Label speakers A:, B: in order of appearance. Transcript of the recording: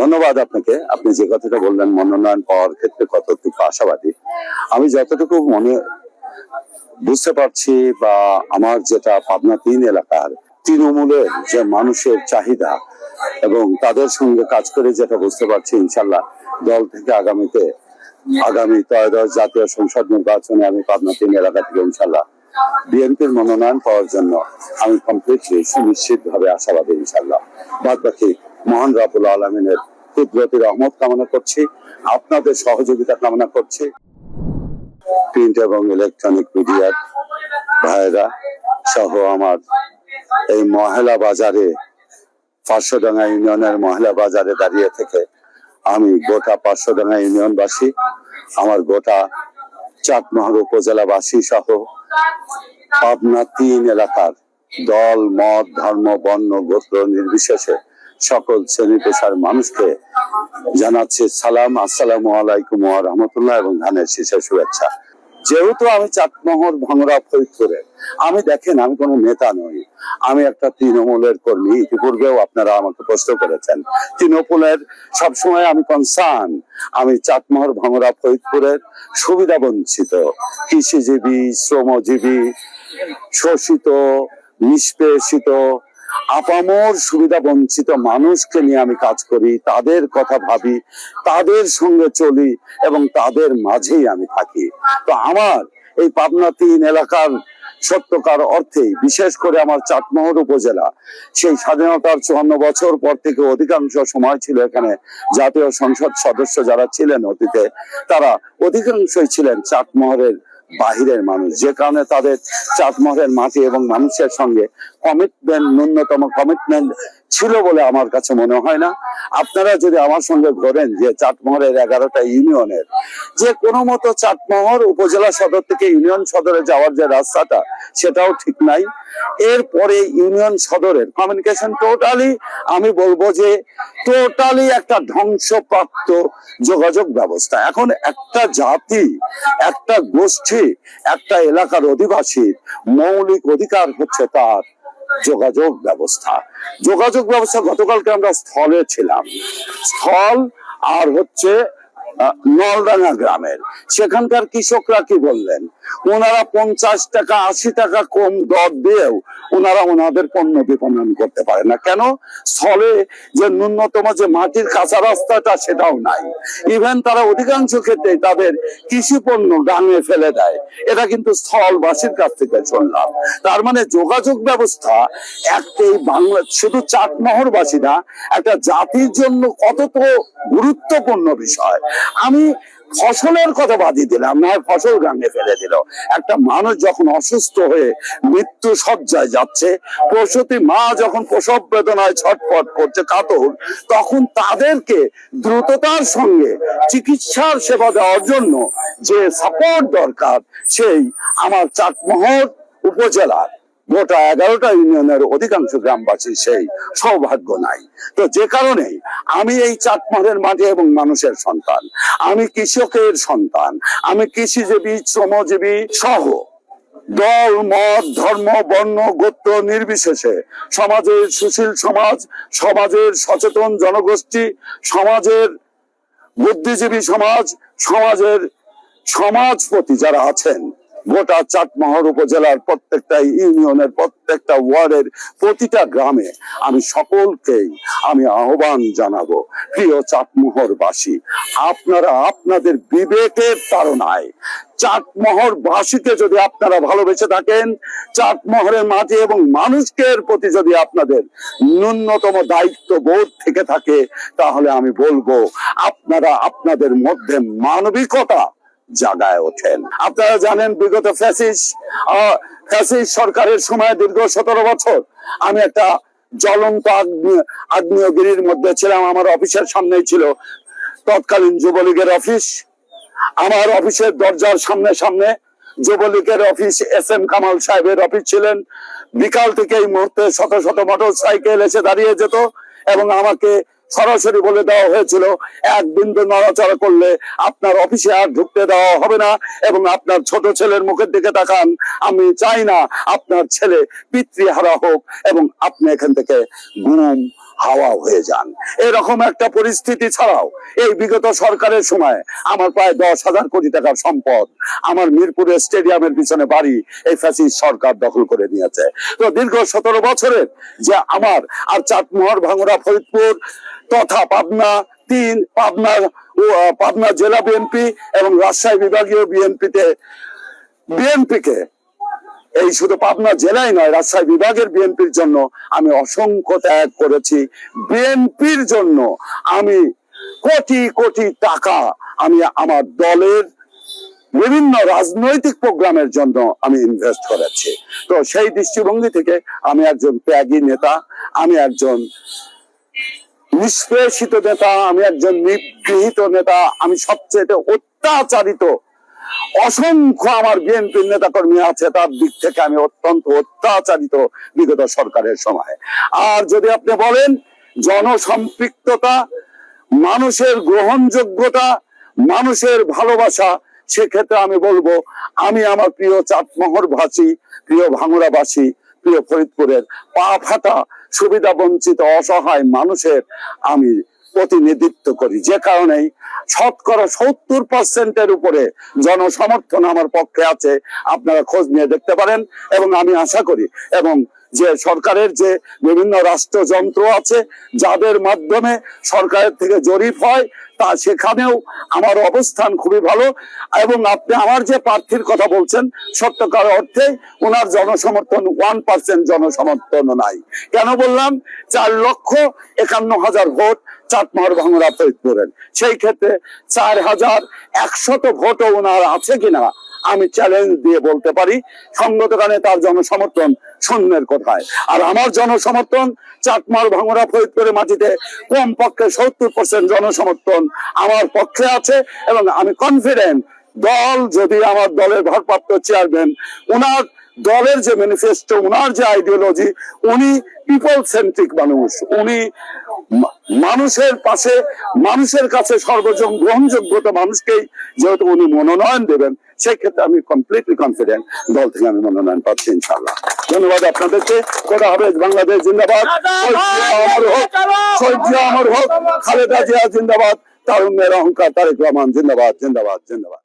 A: ধন্যবাদ আপনাকে। আপনি যে কথাটা বললেন, মনোনয়ন পাওয়ার ক্ষেত্রে কতটুকু আশাবাদী, আমি যতটুকু মনে বুঝতে পারছি বা আমার যেটা পাবনা তিন এলাকার, তৃণমূলের যে মানুষের চাহিদা এবং তাদের সঙ্গে কাজ করে যেটা বুঝতে পারছি, ইনশাল্লাহ দল থেকে আগামীতে, আগামী ত্রয়োদশ জাতীয় সংসদ নির্বাচনে আমি পাবনা তিন এলাকা থেকে ইনশাল্লাহ বিএনপির মনোনয়ন পাওয়ার জন্য আমি কমপ্লিটলি সুনিশ্চিত ভাবে আশাবাদী ইনশাল্লাহ বাদ বাকি মহান রাবুল আলমিনের কুদরতি রহমত কামনা করছি, আপনাদের সহযোগিতা কামনা করছি। প্রিন্ট এবং ইলেকট্রনিক মিডিয়ার ভাইরা সহ আমার এই মহিলা বাজারে, পাঁচশোডাঙ্গা ইউনিয়নের মহিলা বাজারে দাঁড়িয়ে থেকে আমি গোটা পাঁচশোডাঙ্গা ইউনিয়নবাসী, আমার গোটা চাটমোহর উপজেলাবাসী সহ পাবনা তিন এলাকার দল, মত, ধর্ম, বর্ণ, গোত্র নির্বিশেষে সকল শ্রেণি পেশার মানুষকে জানাচ্ছে সালাম, আসসালাম আলাইকুম রহমতুল্লাহ এবং ধানের শীষের শুভেচ্ছা। যেহেতু আমি চাটমোহর ভাঙরা ফরিদপুরে, আমি দেখেন, আমি কোনো নেতা নই। আমি একটা তৃণমূলের কর্মী, ইতিপূর্বেও আপনারা আমাকে প্রশ্ন করেছেন। তৃণমূলের সবসময় আমি কনসার্ন আমি চাটমোহর ভাঙরা ফরিদপুরের সুবিধা বঞ্চিত, কৃষিজীবী, শ্রমজীবী, শোষিত, নিষ্পেষিত আপামর সুবিধা বঞ্চিত মানুষকে নিয়ে আমি কাজ করি, তাদের কথা ভাবি, তাদের সঙ্গে চলি এবং তাদের মাঝেই আমি থাকি। তো আমার এই পাবনা তিন এলাকার সত্যকার অর্থেই বিশেষ করে আমার চাটমোহর উপজেলা, সেই স্বাধীনতার চুয়ান্ন বছর পর থেকে অধিকাংশ সময় ছিল এখানে জাতীয় সংসদ সদস্য যারা ছিলেন অতীতে, তারা অধিকাংশই ছিলেন চাটমোহরের বাহিরের মানুষ। যে কারণে তাদের চাটমোহরের মাটি এবং মানুষের সঙ্গে কমিটমেন্ট ন্যূনতম কমিটমেন্ট ছিল বলে আমার কাছে মনে হয় না। আপনারা যদি আমার সঙ্গে ধরেন যে চাটমোহরের এগারোটা ইউনিয়নের, যে কোনো মতো চাটমোহর উপজেলা সদর থেকে ইউনিয়ন সদরে যাওয়ার যে রাস্তাটা, সেটাও ঠিক নাই। এরপরে ইউনিয়ন সদরের কমিউনিকেশন টোটালি আমি বলব যে টোটালি একটা ধ্বংসপ্রাপ্ত যোগাযোগ ব্যবস্থা। এখন একটা জাতি, একটা গোষ্ঠী, একটা এলাকার অধিবাসীর মৌলিক অধিকার হচ্ছে তার। যোগাযোগ ব্যবস্থা। যোগাযোগ ব্যবস্থা গতকালকে আমরা স্থলে ছিলাম। স্থল আর হচ্ছে নলডাঙ্গা গ্রামের। সেখানকার কৃষকরা কি বললেন? ওনারা পঞ্চাশ টাকা, আশি টাকা কম দর দিয়েও ওনারা ওনাদের পণ্য বিপণন করতে পারে না। কেন? স্থলে যে ন্যূনতম যে মাটির কাঁচা রাস্তাটা সেটাও নাই। ইভেন তারা অধিকাংশ ক্ষেত্রে তাদের কৃষি পণ্য ডাঙে ফেলে দেয়। এটা কিন্তু স্থলবাসীর কাছ থেকে শুনলাম। তার মানে যোগাযোগ ব্যবস্থা একটাই বাংলা, শুধু চাটমোহরবাসী না, একটা জাতির জন্য কত তো গুরুত্বপূর্ণ বিষয়। আমি ফসলের কথা বাদি দিলাম, না ফসল গাঙ্গে ফেলে দিল। একটা মানুষ যখন অসুস্থ হয়ে মৃত্যু সজ্জায় যাচ্ছে, প্রসূতি মা যখন প্রসব বেদনায় ছটফট করছে, কাতর, তখন তাদেরকে দ্রুততার সঙ্গে চিকিৎসার সেবা দেওয়ার জন্য যে সাপোর্ট দরকার, সেই আমার চাটমোহর উপজেলার গোটা এগারোটা ইউনিয়নের অধিকাংশ গ্রামবাসী সেই সৌভাগ্য নাই। তো যে কারণে আমি এই চাটমহরের মাঝে এবং মানুষের সন্তান, আমি কৃষকের সন্তান, আমি কৃষিজীবী, শ্রমজীবী সহ দল, মত, ধর্ম, বর্ণ, গোত্র নির্বিশেষে সমাজের সুশীল সমাজ, সমাজের সচেতন জনগোষ্ঠী, সমাজের বুদ্ধিজীবী সমাজ, সমাজের সমাজপতি যারা আছেন গোটা চাটমোহর উপজেলার প্রত্যেকটা ইউনিয়নের প্রত্যেকটা ওয়ার্ডের প্রতিটা গ্রামে আমি সকলকেই আমি আহ্বান জানাব, প্রিয় চাটমোহরবাসী, আপনারা আপনাদের বিবেকের তাড়নায় চাটমোহর বাসীকে যদি আপনারা ভালোবেসে থাকেন, চাটমোহরের মাটি এবং মানুষের প্রতি যদি আপনাদের ন্যূনতম দায়িত্ব বোধ থেকে থাকে, তাহলে আমি বলব, আপনারা আপনাদের মধ্যে মানবিকতা জাগায় ওঠেন। আপনারা জানেন বিগত ফ্যাসিস ফ্যাসিস সরকারের সময় দীর্ঘ সতেরো বছর আমি একটা জ্বলন্ত আগ্নে- আগ্নেয়গিরির মধ্যে ছিলাম, আমার অফিসের সামনেই ছিল তৎকালীন যুবলীগের অফিস। আমার অফিসের দরজার সামনে সামনে যুবলীগের অফিস এস এম কামাল সাহেবের অফিস ছিলেন। বিকাল থেকে এই মুহূর্তে শত শত মোটর সাইকেল এসে দাঁড়িয়ে যেত এবং আমাকে সরাসরি বলে দেওয়া হয়েছিল, এক বিন্দু নড়াচড়া করলে আপনার অফিসে আর ঢুকতে দেওয়া হবে না এবং আপনার ছোট ছেলের মুখের দিকে তাকান। আমি চাই না আপনার ছেলে পিতৃহারা হোক এবং আপনি এখান থেকে গুম হাওয়া হয়ে যান। এরকম একটা পরিস্থিতি ছাড়াও এই বিগত সরকারের সময় আমার প্রায় দশ হাজার কোটি টাকার সম্পদ আমার মিরপুরের স্টেডিয়ামের পিছনে বাড়ি এই ফ্যাসিস্ট সরকার দখল করে নিয়েছে। তো দীর্ঘ সতেরো বছরের যে আমার আর চাটমোহর, ভাঙড়া, ফরিদপুর তথা পাবনা তিন, পাবনা পাবনা জেলা বিএনপি এবং রাজশাহী বিভাগীয় বিএনপিতে, বিএনপিকে এই শুধু পাবনা জেলায় নয়, রাজশাহী বিভাগের বিএনপির জন্য আমি অসংখ্য ত্যাগ করেছি। বিএনপির জন্য আমি কোটি কোটি টাকা আমি আমার দলের বিভিন্ন রাজনৈতিক প্রোগ্রামের জন্য আমি ইনভেস্ট করেছি। তো সেই দৃষ্টিভঙ্গি থেকে আমি একজন ত্যাগী নেতা, আমি একজন নিষ্পেষিত নেতা, আমি একজন নিগৃহীত নেতা, আমি সবচেয়ে অত্যাচারিত অসংখ্য আমার বিএনপির নেতা কর্মী আছে, তার দিক থেকে আমি অত্যন্ত অত্যাচারিত বিগত সরকারের সময়। আর যদি আপনি বলেন, জনসম্পৃক্ততা, মানুষের গ্রহণযোগ্যতা, মানুষের ভালোবাসা, সেক্ষেত্রে আমি বলব, আমি আমার প্রিয় চাটমোহর ভাষী প্রিয় ভাঙড়াবাসী, প্রিয় ফরিদপুরের পা ফাটা সুবিধা বঞ্চিত অসহায় মানুষের আমি প্রতিনিধিত্ব করি। যে কারণে শতকরা সত্তর পার্সেন্টের উপরে জনসমর্থন আমার পক্ষে আছে। আপনারা খোঁজ নিয়ে দেখতে পারেন এবং আমি আশা করি এবং যে সরকারের যে বিভিন্ন রাষ্ট্রযন্ত্র আছে, যাদের মাধ্যমে সরকারের থেকে জরিপ হয়, তা সেখানেও আমার অবস্থান খুবই ভালো। এবং আপনি আমার যে প্রার্থীর কথা বলছেন, সত্যকার অর্থে ওনার জনসমর্থন ওয়ান পার্সেন্ট জনসমর্থন নাই। কেন বললাম? চার লক্ষ একান্ন হাজার ভোট চাটমার ভাঙরা ফরিদপুরের। সেই ক্ষেত্রে চার হাজার একশত ভোটও ওনার আছে কিনা আমি চ্যালেঞ্জ দিয়ে বলতে পারি সঙ্গত গানে তার জনসমর্থন শূন্যের কোথায় আর আমার জনসমর্থন চাটমার ভাঙরা ফরিদপুরের মাটিতে কম পক্ষে সত্তর পার্সেন্ট জনসমর্থন আমার পক্ষে আছে এবং আমি কনফিডেন্ট দল যদি আমার দলের ভারপ্রাপ্ত চেয়ারম্যান ওনার দলের যে ম্যানিফেস্টো ওনার যে আইডিওলজি উনি পিপল সেন্ট্রিক মানুষ, উনি মানুষের পাশে, মানুষের কাছে সর্বজন গ্রহণযোগ্যতা মানুষকেই যেহেতু উনি মনোনয়ন দেবেন সেই ক্ষেত্রে আমি কমপ্লিটলি কনফিডেন্ট দল থেকে আমি মনোনয়ন পাচ্ছি ইনশাল্লাহ ধন্যবাদ আপনাদেরকে। কোথা হবে বাংলাদেশ জিন্দাবাদ। আমার হোক খালেদা জিয়া জিন্দাবাদ তারুণ্যের অহংকার তারেক রহমান জিন্দাবাদ জিন্দাবাদ জিন্দাবাদ।